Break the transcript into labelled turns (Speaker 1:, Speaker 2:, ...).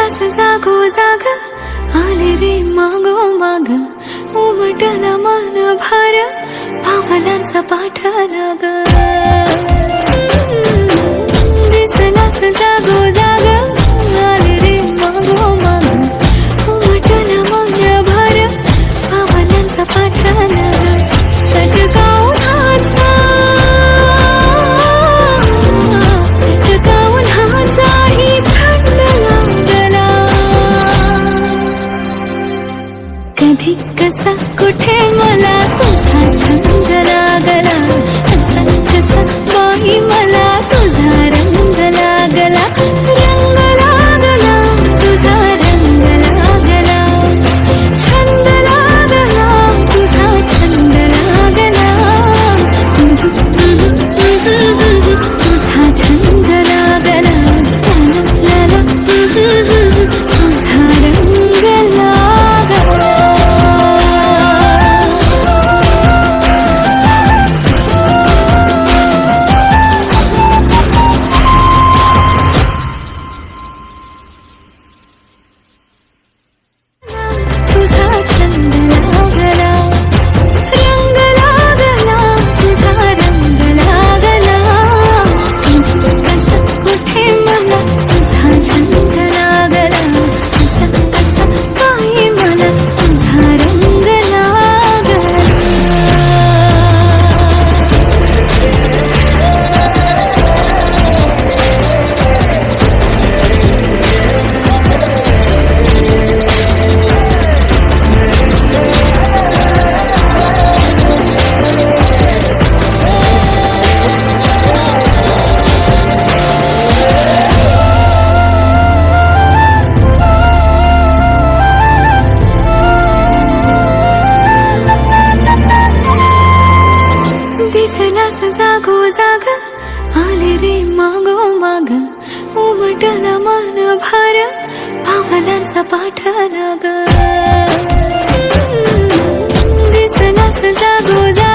Speaker 1: उमटलास जागो जाग आले रे मागो माग. उमटला मन भार पावलांचा पाठ लाग कधी कसा कुठे मला तुझा छंद लागला कसा कसा बाई उठलास जागो जाग आले रे मागो माग. उमटला मन भार पावलांचा पाठ लाग दिसलास जागो जाग.